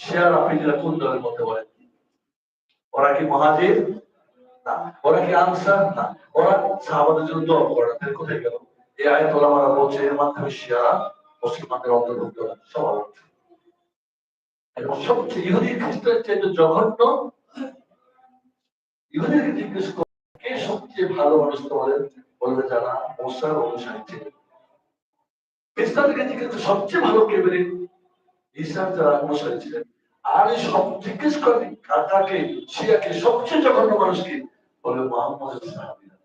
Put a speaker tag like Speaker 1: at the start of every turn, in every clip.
Speaker 1: Share কোন দলের মধ্যে বলেন? ওরা কি মহাজির? না। ওরা কি আনসার? না। ওরা সাহাবাদের জন্য করে কোথায় গেল? এই বলছে, এর মাধ্যমে মুসলমানদের অন্তর্ভুক্ত সবচেয়ে ইহুদি খ্রিস্টানের চাইতে জঘন্য, ইহুদিকে জিজ্ঞেস কে সবচেয়ে ভালো মানুষ তোমাদের বলবে যারা মোসার অনুসারী ছিলেন খ্রিস্টানকে জিজ্ঞেস সবচেয়ে ভালো কে বেরেন ঈশার যারা অনুসারী ছিলেন আর এই সব জিজ্ঞেস করেন কাকাকে শিয়াকে, সবচেয়ে জঘন্য মানুষকে বলে মোহাম্মদ সাহাবিরা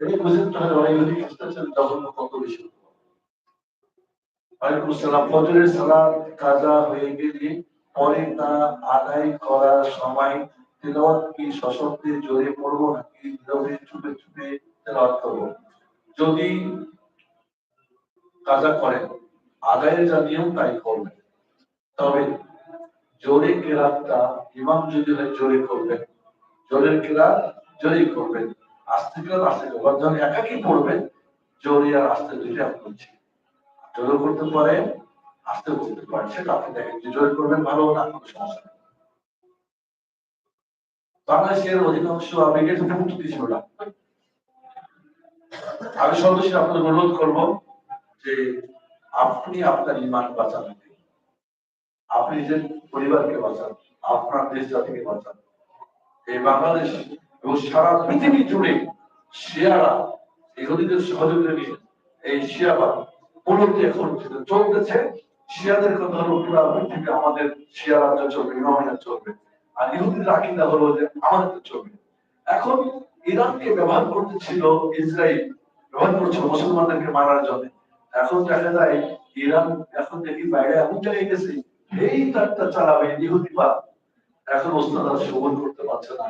Speaker 1: এই ওরা ইহুদি খ্রিস্টান জঘন্য কত বেশি আসসালাম, ফজরের কাজা হয়ে গেলে পরে তা আদায় করার সময় তেলাওয়াত কি সশব্দে জোরে পড়ব নাকি নীরবে চুপে চুপে তেলাওয়াত করব? যদি কাজা করেন আদায়ের যা নিয়ম, তাই করবেন তবে জোরে কেরাতটা ইমাম যদি হয়, জোরে করবেন। জোরের কেরাত জোরে করবেন। আস্তে কেরাত, আস্তে করবেন যখন একাকি পড়বেন, জোরে আর আস্তে দুইটা বলছি জোরে করতে পারে আস্তে করতে পারে সেটা আপনি দেখেন যে জোরে করবেন ভালো না, কোনো সমস্যা বাংলাদেশের অধিকাংশ আবেগের প্রস্তুতি ছিল না। আমি সর্বশেষ আপনাদের অনুরোধ করব যে আপনি আপনার ইমান বাঁচান। আপনি নিজের পরিবারকে বাঁচান, আপনার দেশ জাতিকে বাঁচান। এই বাংলাদেশ এবং সারা পৃথিবী জুড়ে শিয়ারা, ইহুদিদের সহযোগিতা নিয়ে এই শিয়াবাদ মূলত এখন চলতেছে, শিয়াদের কথা হলো, পুরো পৃথিবী আমাদের শিয়া রাজ্য চলবে ইমামিয়া চলবে। আর ইহুদিদের আকিদা হলো যে আমাদের তো চলবে। এখন ইরানকে ব্যবহার করতেছিল ইসরায়েল, ব্যবহার করছিল মুসলমানদেরকে মারার জন্য। এখন দেখা যায়, ইরান এখন দেখি বাইরে এমন জায়গায় গেছে এই তারটা চালাবে ইহুদিবাদ এখন ওস্তাদ আর শোভন করতে পারছে না।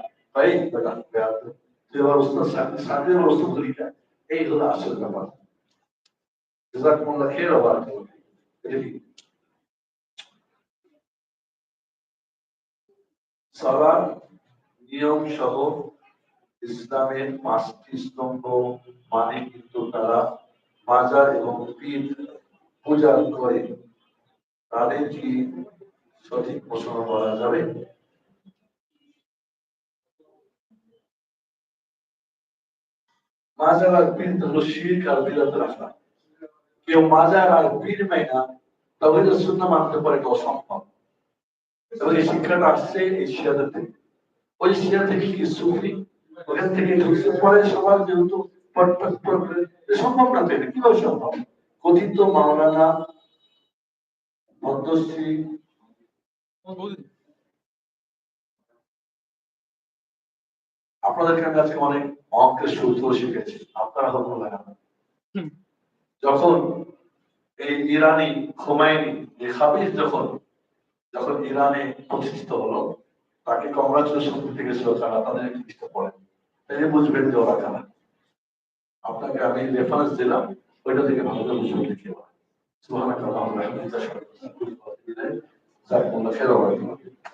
Speaker 1: তুই এবার ওস্তাদ সাথে ওস্তাদ না? এই হলো আসল ব্যাপার। জাজাকুমুল্লাহ খের আবার নিয়ম সহ ইসলামের পাঁচটি স্তম্ভ মানে কিন্তু তারা মাজার এবং পীর পূজা করে তাদের কি সঠিক ঘোষণা করা যাবে? মাজার আর পীর হলো শিরক আর বিরাত রাখা কেউ মাজার আর পীর মাইনা তবে তো শূন্য মানতে পারে এটা অসম্ভব? এবং এই শিক্ষাটা আসছে এই থেকে। ওই শিয়া কি সুফি? ওখান থেকে ঢুকছে পরে সবার যেহেতু সম্ভব না তো এটা। কীভাবে সম্ভব? কথিত মাওলানা পদ্মশ্রী আপনাদের কাছে অনেক অঙ্কের সূত্র শিখেছি। আপনারা হল না যখন এই ইরানি খুমাইনি এই যখন যখন ইরানে প্রতিষ্ঠিত হলো তাকে কংগ্রাচুলেশন করতে গেছিল তারা তাদের লিস্টে পড়ে। তাই বুঝবেন যে ওরা কারা। আপনাকে আমি রেফারেন্স দিলাম, ওইটা থেকে ভালো করে বুঝে লিখে সুবহানাক ওয়া বিহামদিকা আশহাদু আল্লা ইলাহা ইল্লা আনতা আস্তাগফিরুকা ওয়া আতুবু বারাকাতুহু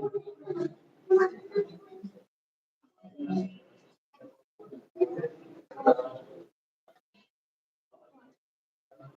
Speaker 1: Thank you.